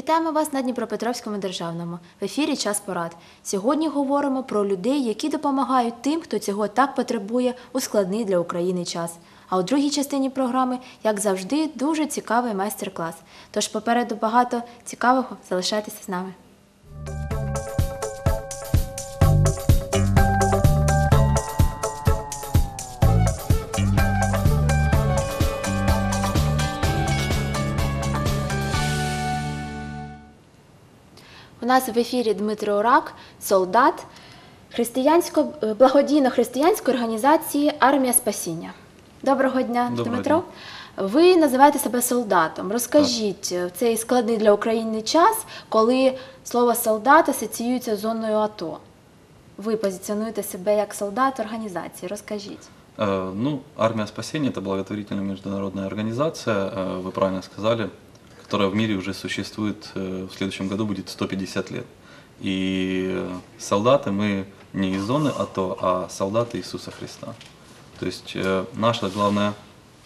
Вітаємо вас на Дніпропетровському державному. В ефірі час порад. Сьогодні говоримо про людей, які допомагають тим, хто цього так потребує у складний для України час. А у другій частині програми, як завжди, дуже цікавий майстер-клас. Тож попереду багато цікавого. Залишайтеся з нами. нас в ефірі Дмитро Орак, солдат християнсько е, благодійно-християнської організації Армія Спасіння. Доброго дня, Доброго Дмитро. дня. Ви називаєте себе солдатом. Розкажіть е, в цей складний для України час, коли слово солдат асоціюється з зоною АТО. Ви позиціонуєте себе як солдат організації. Розкажіть. Э, Ну, Армия спасения – это благотворительная международная организация, э, вы правильно сказали, которая в мире уже существует, э, в следующем году будет 150 лет. И солдаты мы не из зоны АТО, а солдаты Иисуса Христа. То есть э, наша главная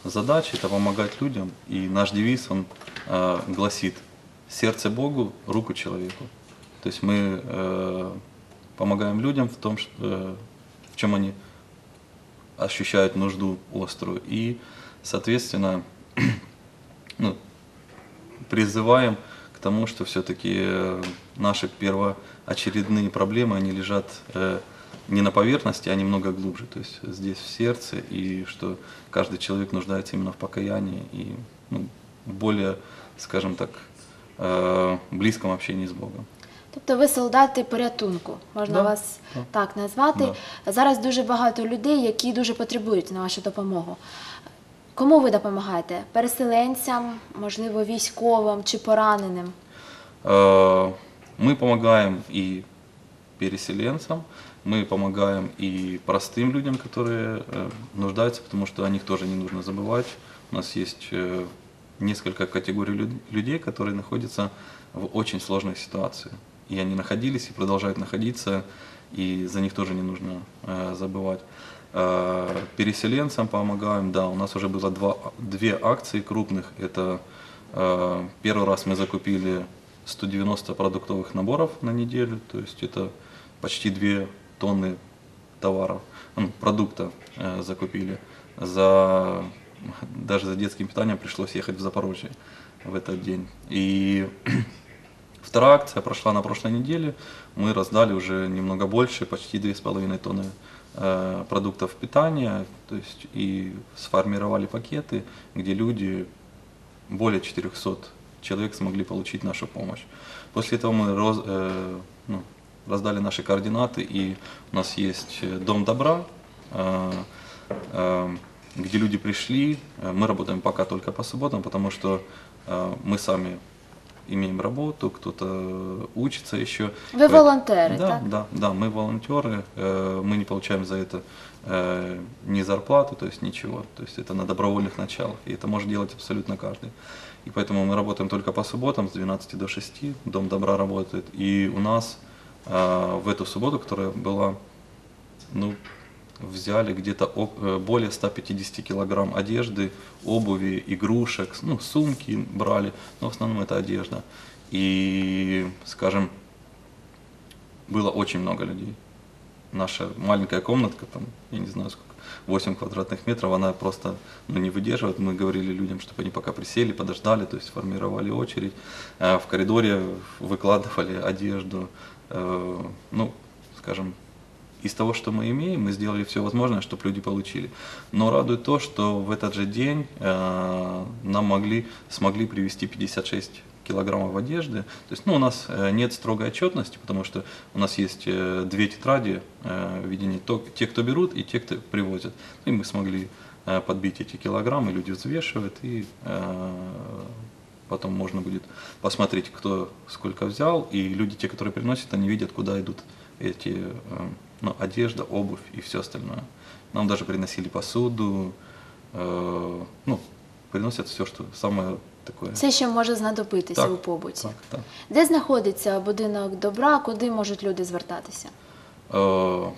задача – это помогать людям, и наш девиз, он э, гласит «Сердце Богу, руку человеку». То есть мы помогаем людям в том, в чем они ощущают нужду острую. И, соответственно, ну, призываем к тому, что все-таки наши первоочередные проблемы, они лежат э, не на поверхности, а немного глубже, то есть здесь в сердце, и что каждый человек нуждается именно в покаянии и ну, более, скажем так, э, близком общении с Богом. Тобто ви солдати порятунку, можна Да, вас да. так назвати. Зараз дуже багато людей, які дуже потребують на вашу допомогу. Кому ви допомагаєте? Переселенцям, можливо, військовим чи пораненим? Мы помогаем и переселенцам, мы помогаем и простым людям, которые нуждаются, потому что о них тоже не нужно забывать. У нас есть э, несколько категорий люд- людей, которые находятся в очень сложной ситуации. И они находились и продолжают находиться, и за них тоже не нужно э, забывать. Э, Переселенцам помогаем, да, у нас уже было два, две акции крупных. Это э, первый раз мы закупили 190 продуктовых наборов на неделю, то есть это почти 2 тонны товаров, ну, продукта э, закупили. За, даже за детским питанием пришлось ехать в Запорожье в этот день. И Вторая акция прошла на прошлой неделе. Мы раздали уже немного больше, почти 2,5 тонны продуктов питания, то есть и сформировали пакеты, где люди, более 400 человек смогли получить нашу помощь. После этого мы роз- э, ну, раздали наши координаты, и у нас есть э, Дом добра, э, э, где люди пришли. Э, Мы работаем пока только по субботам, потому что э, мы сами имеем работу, кто-то учится еще. Ви волонтери, да, так? Да, да, мы волонтеры, э, мы не получаем за это э, ни зарплату, то есть ничего. То есть это на добровольных началах, и это может делать абсолютно каждый. И поэтому мы работаем только по субботам с 12 до 6, Дом добра работает. И у нас э, в эту субботу, которая была, ну, взяли где-то э, более 150 килограмм одежды, обуви, игрушек, ну, сумки брали, но в основном это одежда. И, скажем, было очень много людей. Наша маленькая комнатка, там, я не знаю сколько, 8 квадратных метров, она просто ну, не выдерживает. Мы говорили людям, чтобы они пока присели, подождали, то есть формировали очередь. Э, В коридоре выкладывали одежду. Э, Ну, скажем, из того, что мы имеем, мы сделали все возможное, чтобы люди получили. Но радует то, что в этот же день э, нам могли, смогли привезти 56 килограммов одежды. То есть, ну, у нас э, нет строгой отчетности, потому что у нас есть э, две тетради э, видения, то, те, кто берут, и те, кто привозят. И мы смогли подбить эти килограммы, люди взвешивают, и потом можно будет посмотреть, кто сколько взял, и люди, те, которые приносят, они видят, куда идут эти, ну, одежда, обувь и все остальное. Нам даже приносили посуду, э, ну, приносят все, что самое такое. Все, що може знадобитися Так, у побуті. Так, так. Де знаходиться будинок добра, куди можуть люди звертатися? Э,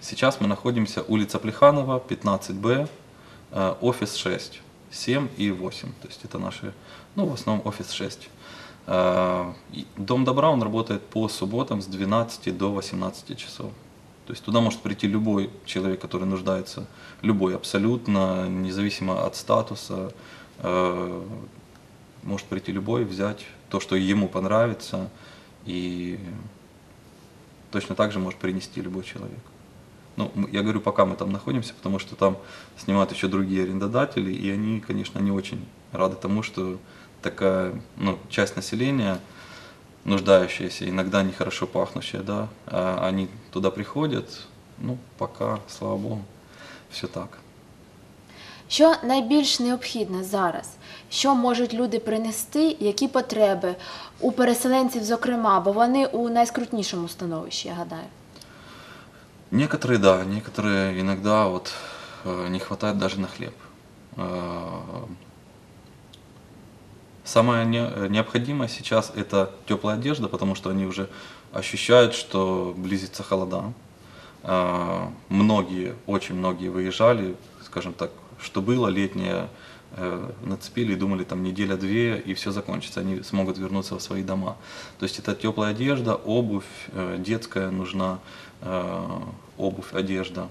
Сейчас мы находимся улица Плеханова, 15Б, э, офис 6, 7 и 8. То есть это наши, ну, в основном офис 6. Э, и Дом добра, он работает по субботам с 12 до 18 часов. То есть туда может прийти любой человек, который нуждается, любой абсолютно, независимо от статуса, э, может прийти любой, взять то, что ему понравится, и точно так же может принести любой человек. Ну, я говорю, пока мы там находимся, потому что там снимают еще другие арендодатели, и они, конечно, не очень рады тому, что такая ну, часть населения, нуждающаяся, иногда нехорошо пахнущая, да, а они туда приходят, ну, пока, слава богу, все так. Що найбільш необхідне зараз? Що можуть люди принести, які потреби у переселенців, зокрема, бо вони у найскрутнішому становищі, я гадаю. Некоторые, да, некоторые иногда вот э, не хватает даже на хлеб. Самое не- э, необходимое сейчас это теплая одежда, потому что они уже ощущают, что близится холода. Э, Многие, очень многие выезжали, скажем так, что было летнее, э, нацепили и думали там неделя-две и все закончится, они смогут вернуться в свои дома. То есть это теплая одежда, обувь, э, детская нужна, э, обувь, одежда.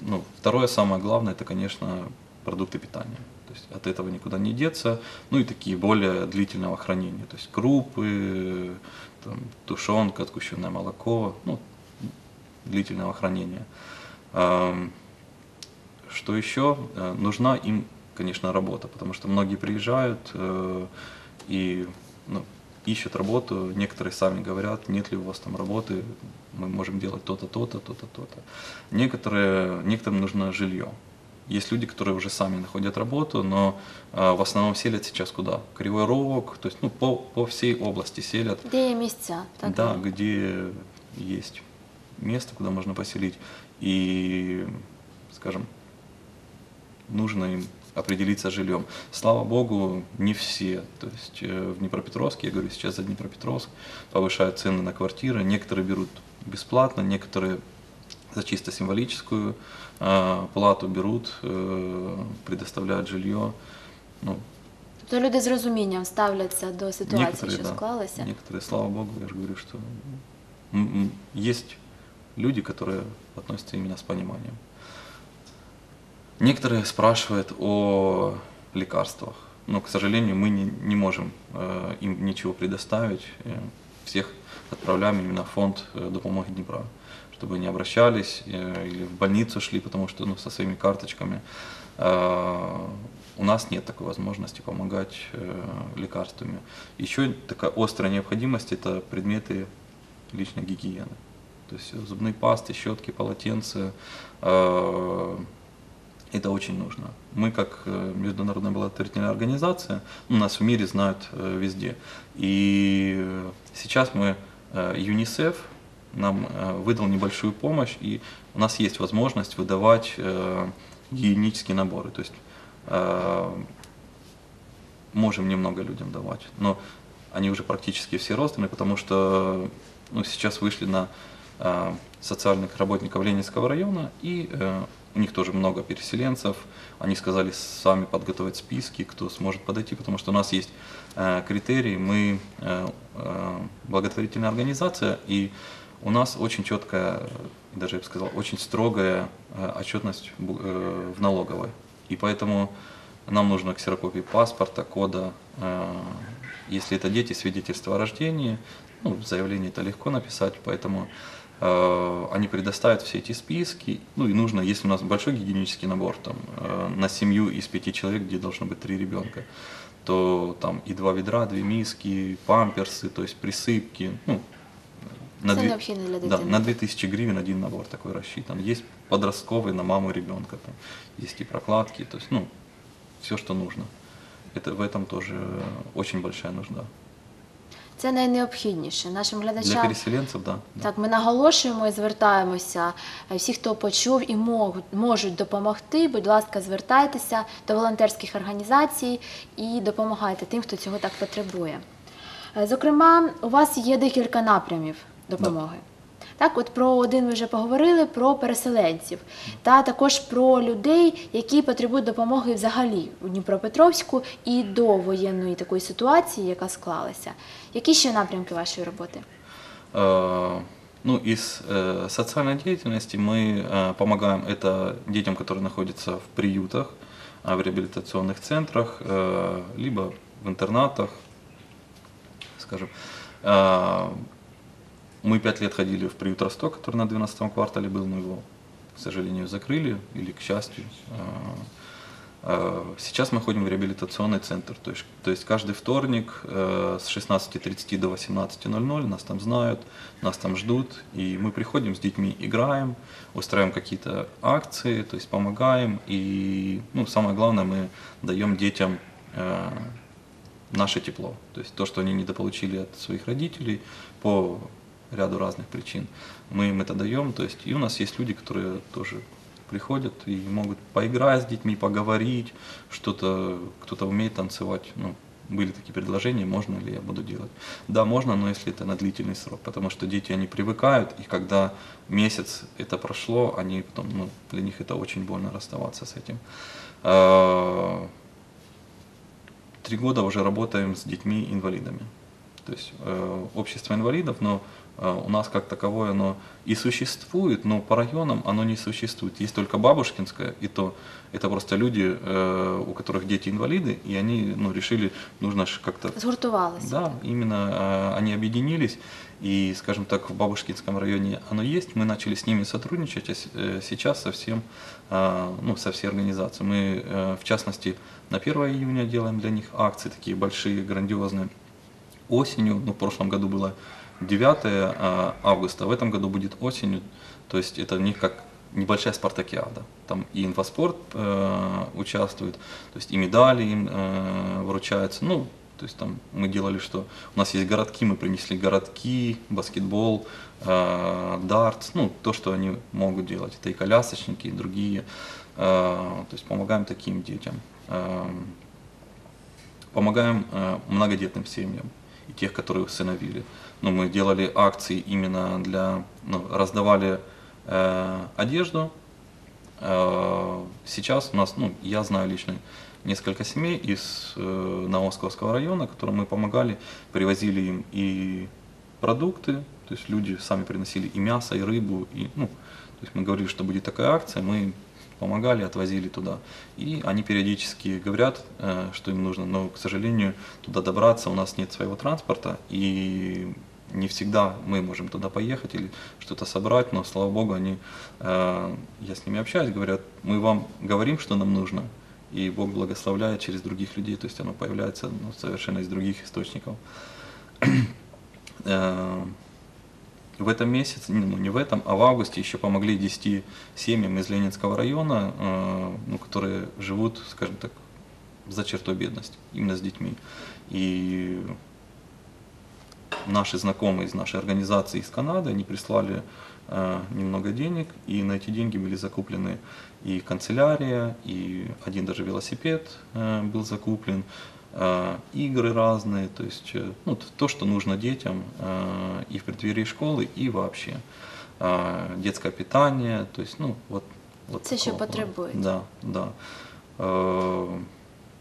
Ну, второе самое главное это, конечно, продукты питания. То есть от этого никуда не деться. Ну и такие более длительного хранения. То есть крупы, там, тушенка, сгущенное молоко, ну, длительного хранения. Что еще? Э, Нужна им, конечно, работа, потому что многие приезжают э, и ну, ищут работу, некоторые сами говорят, нет ли у вас там работы, мы можем делать то-то, то-то, то-то, то-то. Некоторые, некоторым нужно жилье. Есть люди, которые уже сами находят работу, но э, в основном селят сейчас куда? Кривой Рог, то есть ну, по, по всей области селят. Де є місця? Так? Да, где есть место, куда можно поселить. И, скажем, нужно им определиться с жильем. Слава богу, не все. То есть э, в Днепропетровске, я говорю сейчас за Днепропетровск, повышают цены на квартиры. Некоторые берут бесплатно, некоторые за чисто символическую э, плату берут, э, предоставляют жилье. Ну, Тобто люди з розумінням ставляться до ситуації, Некоторые, що да. склалася. Некоторые, слава богу, я же говорю, что м, м, есть люди, которые относятся именно с пониманием. Некоторые спрашивают о лекарствах, но, к сожалению, мы не, не можем э, им ничего предоставить. Э, Всех отправляем именно в фонд э, допомоги Днепра, чтобы они обращались э, или в больницу шли, потому что ну, со своими карточками э, у нас нет такой возможности помогать э, лекарствами. Еще такая острая необходимость – это предметы личной гигиены. То есть зубные пасты, щетки, полотенца. э, это очень нужно. Мы, как э, международная благотворительная организация, ну, нас в мире знают везде. И сейчас мы, ЮНИСЕФ нам э, выдал небольшую помощь, и у нас есть возможность выдавать э, гигиенические наборы. То есть э, можем немного людям давать, но они уже практически все розданы, потому что ну, сейчас вышли на социальных работников Ленинского района, и у них тоже много переселенцев. Они сказали сами подготовить списки, кто сможет подойти, потому что у нас есть э, критерии. Мы благотворительная организация, и у нас очень четкая, даже я бы сказал, очень строгая э, отчетность э, в налоговой. И поэтому нам нужно ксерокопии паспорта, кода. э, Если это дети, свидетельство о рождении. Ну, заявление это легко написать, поэтому э, они предоставят все эти списки. Ну и нужно, если у нас большой гигиенический набор там, э, на семью из пяти человек, где должно быть три ребенка, то там и два ведра, две миски, памперсы, то есть присыпки. Ну, Все две- необхідне для да, дитини. на 2000 гривен один набор такой рассчитан. Есть подростковый на маму и ребенка, там, есть и прокладки, то есть, ну, все, что нужно. Это, в этом тоже очень большая нужда. Це найнеобхідніше. Нашим Для глядачам переселенцев, да. да. Так, ми наголошуємо і звертаємося. Е, Всі, хто почув і можуть, можуть допомогти, будь ласка, звертайтеся до волонтерських організацій і допомагайте тим, хто цього так потребує. Е, Зокрема, у вас є декілька напрямів допомоги. Так, от про один ми вже поговорили про переселенців, та також про людей, які потребують допомоги взагалі у Дніпропетровську і до воєнної такої ситуації, яка склалася. Які ще напрямки вашої роботи? Э, Ну, из э, социальной деятельности мы э, помогаем это детям, которые находятся в приютах, а, в реабилитационных центрах, э, либо в интернатах, скажем. Мы пять лет ходили в приют Росток, который на 12 квартале был, но его, к сожалению, закрыли, или к счастью. Э, э, Сейчас мы ходим в реабилитационный центр, то есть, то есть каждый вторник э, с 16.30 до 18.00 нас там знают, нас там ждут, и мы приходим с детьми, играем, устраиваем какие-то акции, то есть помогаем, и ну, самое главное, мы даем детям э, наше тепло, то есть то, что они недополучили от своих родителей по ряду разных причин, мы им это даем, то есть и у нас есть люди, которые тоже приходят и могут поиграть с детьми, поговорить, что-то, кто-то умеет танцевать, ну, были такие предложения, можно ли я буду делать. Да, можно, но если это на длительный срок, потому что дети, они привыкают, и когда месяц это прошло, они потом, ну, для них это очень больно расставаться с этим. А, Три года уже работаем с детьми-инвалидами. То есть э, общество инвалидов, но у нас как таковое оно и существует, но по районам оно не существует. Есть только Бабушкинское, и то это просто люди, э, у которых дети инвалиды, и они ну, решили, нужно как-то Згуртувалися. да, именно э, они объединились, и, скажем так, в Бабушкинском районе оно есть. Мы начали с ними сотрудничать, а э, сейчас со всем, э, ну, со всей организацией. Мы, э, в частности, на 1 июня делаем для них акции такие большие, грандиозные. Осенью, ну, в прошлом году было 9 э, августа, в этом году будет осенью, то есть это них как небольшая спартакиада. Там и инфоспорт э, участвует, то есть и медали им э, вручаются. Ну, то есть там мы делали, что у нас есть городки, мы принесли городки, баскетбол, э, дартс, ну, то, что они могут делать. Это и колясочники, и другие. Э, то есть помогаем таким детям. Эм, помогаем э, многодетным семьям и тех, которые усыновили. Ну, мы делали акции именно для, ну, раздавали э, одежду. Э, сейчас у нас, ну, я знаю лично несколько семей из э, Наосковского района, которым мы помогали, привозили им и продукты, то есть люди сами приносили и мясо, и рыбу, и, ну, то есть мы говорили, что будет такая акция, мы помогали, отвозили туда. И они периодически говорят, э, что им нужно, но, к сожалению, туда добраться у нас нет своего транспорта, и не всегда мы можем туда поехать или что-то собрать, но, слава богу, они, э, я с ними общаюсь, говорят, мы вам говорим, что нам нужно, и Бог благословляет через других людей, то есть оно появляется ну, совершенно из других источников. В этом месяце, ну не в этом, а в августе еще помогли 10 семьям из Ленинского района, э, ну, которые живут, скажем так, за чертой бедности, именно с детьми. И наши знакомые из нашей организации из Канады, они прислали э, немного денег, и на эти деньги были закуплены и канцелярия, и один даже велосипед э, был закуплен, игры разные, то есть э, ну, т- то, что нужно детям э, и в преддверии школы, и вообще. Э, детское питание, то есть, ну, вот, вот Це що такого плана. потребують. Да, да. Э,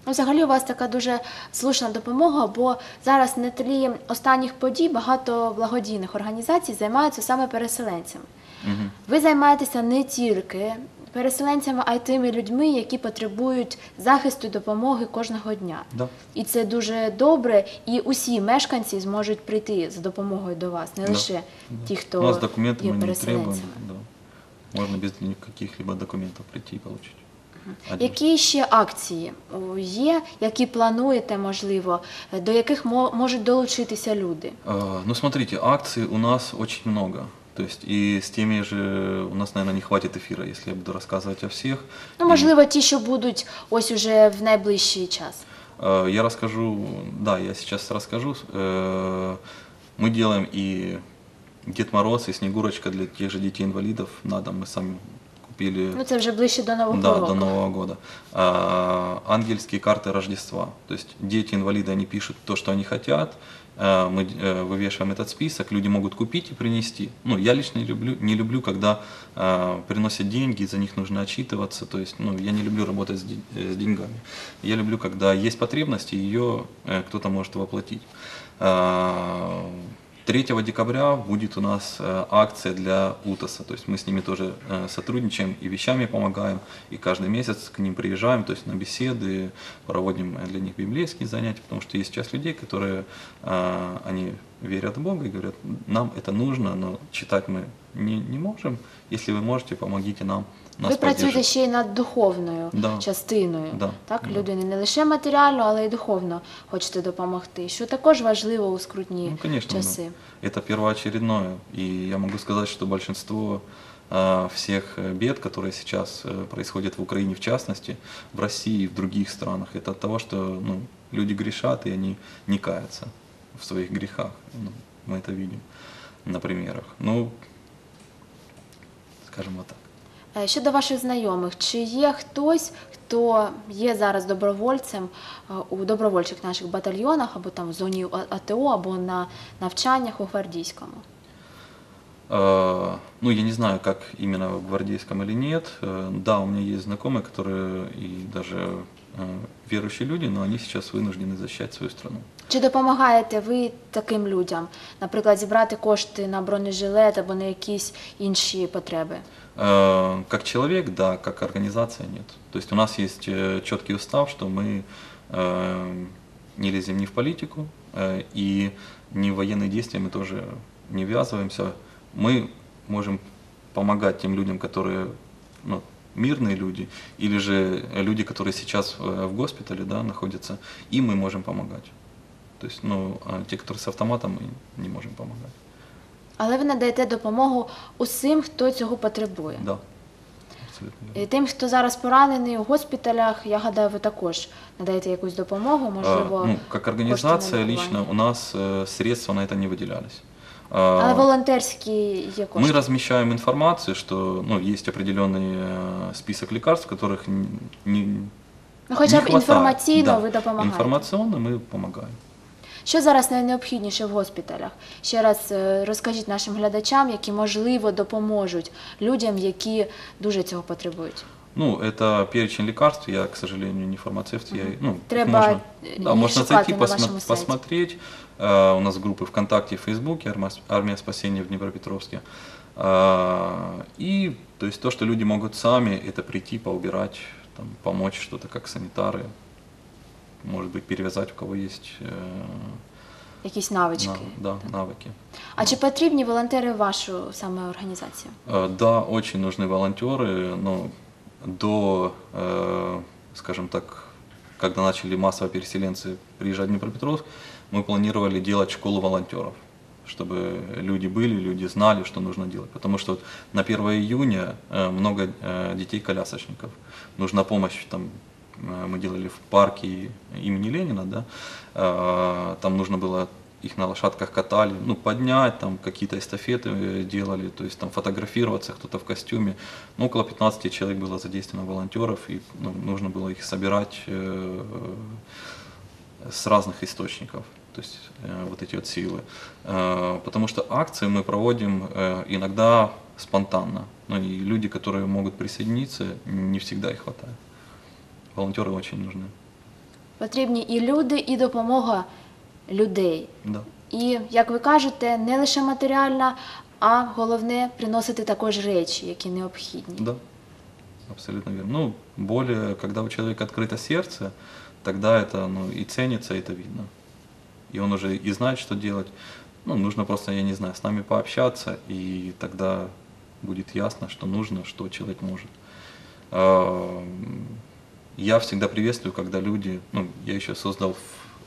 Ну, Взагалі у вас така дуже слушна допомога, бо зараз на тлі останніх подій багато благодійних організацій займаються саме переселенцями. мгм. Ви займаєтеся не тільки переселенцями, а й тими людьми, які потребують захисту і допомоги кожного дня. Да. І це дуже добре, і усі мешканці зможуть прийти за допомогою до вас, не Да, лише да. ті, хто У нас документы є мы не требуем. переселенцями. Да. Можно без каких-либо документов прийти и получить. Одежду. Які ще акції о, є, які плануєте, можливо, е, до яких мо- можуть долучитися люди? Э, Ну, смотрите, акций у нас очень много. То есть и с теми же, у нас, наверное, не хватит эфира, если я буду рассказывать о всех. Ну, можливо, ті, що будуть ось уже в найближчий час. э, Я расскажу, да, я сейчас расскажу. Э, Мы делаем и Дед Мороз, и Снегурочка для тех же детей-инвалидов на дом. Мы сами купили Ну це вже ближче до нового да, року. до Нового года. А, ангельские карты Рождества. То есть дети-инвалиды, они пишут то, что они хотят. А, Мы э, вывешиваем этот список, люди могут купить и принести. Ну, я лично не люблю, не люблю когда а, приносят деньги, за них нужно отчитываться. То есть, ну, я не люблю работать с, э, с деньгами. Я люблю, когда есть потребность, и ее э, кто-то может воплотить. А, 3 декабря будет у нас э, акция для УТАСа, то есть мы с ними тоже э, сотрудничаем и вещами помогаем, и каждый месяц к ним приезжаем, то есть на беседы, проводим для них библейские занятия, потому что есть часть людей, которые, э, они верят в Бога и говорят, нам это нужно, но читать мы не, не можем, если вы можете, помогите нам. Нас Ви працюєте поддержите». ще й над духовною Да. частиною, Да. так Да. людини не лише матеріально, але й духовно хочете допомогти, що також важливо у скрутні Ну, конечно, часи. да. это первоочередное. И я могу сказать, что большинство а, всех э, бед, которые сейчас э, происходят в Украине, в частности, в России и в других странах, это от того, что ну, люди грешат, и они не каются в своих грехах. Ну, мы это видим на примерах. Ну, скажем вот так. Е, Щодо ваших знайомих, чи є хтось, хто є зараз добровольцем е, у добровольчих наших батальйонах, або там в зоні А- АТО, або на навчаннях у гвардійському? Э, Ну, я не знаю, как именно в гвардейском или нет. Э, Да, у меня есть знакомые, которые и даже э, верующие люди, но они сейчас вынуждены защищать свою страну. Чи допомагаєте ви таким людям, наприклад, зібрати кошти на бронежилет або на якісь інші потреби? Э, Как человек, да, как организация нет. То есть у нас есть э, четкий устав, что мы э, не лезем ни в политику, э, и ни в военные действия мы тоже не ввязываемся. Мы можем помогать тем людям, которые ну, мирные люди, или же люди, которые сейчас э, в госпитале да, находятся, им мы можем помогать. То есть, ну, а те, которые с автоматом, мы не можем помогать. Але ви надаєте допомогу усім, хто цього потребує. Да, абсолютно верно. І Тим, хто зараз поранений у госпіталях, я гадаю, ви також надаєте якусь допомогу, можливо, А, ну, как кошти на организация лікування. лично у нас э, средства на это не выделялись. А, Але волонтерські є кошти. мы размещаем информацию, что ну, есть определенный э, список лекарств, которых н- не, Ну, хоча не б хватает. інформаційно Да, ви допомагаєте. Информационно мы помогаем. Що зараз найнеобхідніше в госпіталях? Ще раз е, розкажіть нашим глядачам, які можливо допоможуть людям, які дуже цього потребують. Ну, это перечень лекарств, я, к сожалению, не фармацевт, я, ну, их Треба, можно, э, да, можно шукать зайти, на вашем посмо- сайте. посмотреть. Э, у нас группы ВКонтакте и Фейсбуке, Армия, Армия спасения в Днепропетровске. Э, и, то есть, то, что люди могут сами, это прийти, поубирать, там, помочь что-то, как санитары, может быть, перевязать, у кого есть э, Якісь навички. на- да, навыки. А чи потрібні волонтери в вашу саме організацію? Э, Да, очень нужны волонтеры, но до, э, скажем так, когда начали массово переселенцы приезжать в Днепропетровск, мы планировали делать школу волонтеров, чтобы люди были, люди знали, что нужно делать. Потому что вот на 1 июня э, много э, детей-колясочников. Нужна помощь, там, э, мы делали в парке имени Ленина, да, э, там нужно было их на лошадках катали, ну, поднять, там какие-то эстафеты э, делали, то есть там фотографироваться, кто-то в костюме. Ну, около 15 человек было задействовано волонтеров, и ну, нужно было их собирать э, с разных источников, то есть э, вот эти вот силы. Э, потому что акции мы проводим э, иногда спонтанно, ну, и люди, которые могут присоединиться, не всегда их хватает Волонтеры очень нужны. Потрібні і люди, і допомога людей. Да. І, як ви кажете, не лише матеріальна, а головне приносити також речі, які необхідні. Да, абсолютно верно. Ну, более, когда у человека открыто сердце, тогда это ну, и ценится, и это видно. И он уже и знает, что делать. Ну, нужно просто, я не знаю, с нами пообщаться, и тогда будет ясно, что нужно, что человек может. я всегда приветствую, когда люди, ну, я еще создал в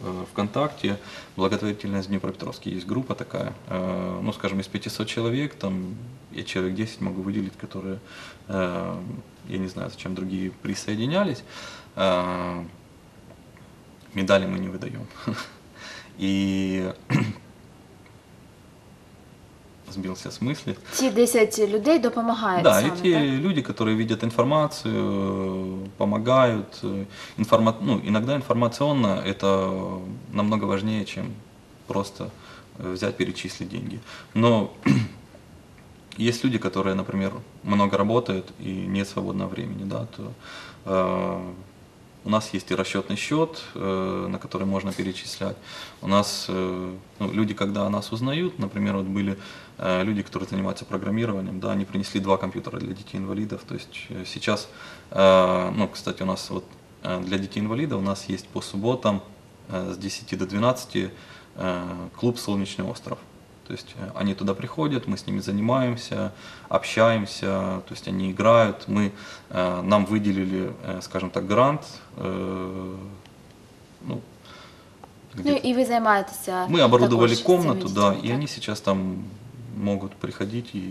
э, ВКонтакте благотворительность Днепропетровске. Есть группа такая, э, ну, скажем, из 500 человек, там я человек 10 могу выделить, которые, э, я не знаю, зачем другие присоединялись. Медали мы не выдаем. И сбил научился смыслить. Ці 10 людей допомагають Да, и саме, те так? люди, которые видят информацию, помогают. Информа... Ну, иногда информационно это намного важнее, чем просто э, взять, перечислить деньги. Но есть люди, которые, например, много работают и нет свободного времени, да, то э, у нас есть и расчетный счет, э, на который можно перечислять. У нас э, ну, люди, когда о нас узнают, например, вот были э, люди, которые занимаются программированием, да, они принесли два компьютера для детей-инвалидов. То есть сейчас, ну, кстати, у нас вот для детей-инвалидов у нас есть по субботам с 10 до 12 э, клуб «Солнечный остров». То есть э, они туда приходят, мы с ними занимаемся, общаемся, то есть они играют. Мы, э, нам выделили, э, скажем так, грант. э, ну, Ну где-то- і ви займаєтеся. мы оборудовали також цими комнату, да, дітьми, и так? они сейчас там могут приходить и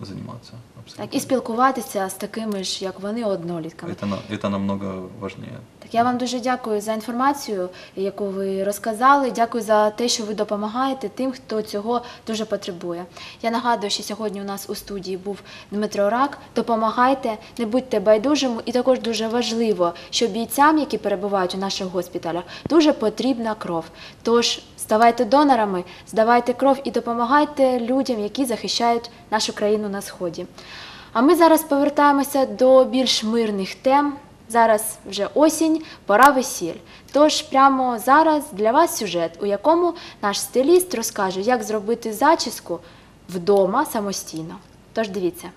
заниматься. Абсолютно. Так, і спілкуватися з такими ж, як вони, однолітками. это, на- это намного важнее. Я вам дуже дякую за інформацію, яку ви розказали. Дякую за те, що ви допомагаєте тим, хто цього дуже потребує. Я нагадую, що сьогодні у нас у студії був Дмитро Рак. Допомагайте, не будьте байдужими, і також дуже важливо, що бійцям, які перебувають у наших госпіталях, дуже потрібна кров. Тож ставайте донорами, здавайте кров і допомагайте людям, які захищають нашу країну на сході. А ми зараз повертаємося до більш мирних тем. Зараз вже осінь, пора весіль. Тож прямо зараз для вас сюжет, у якому наш стиліст розкаже, як зробити зачіску вдома самостійно. Тож дивіться.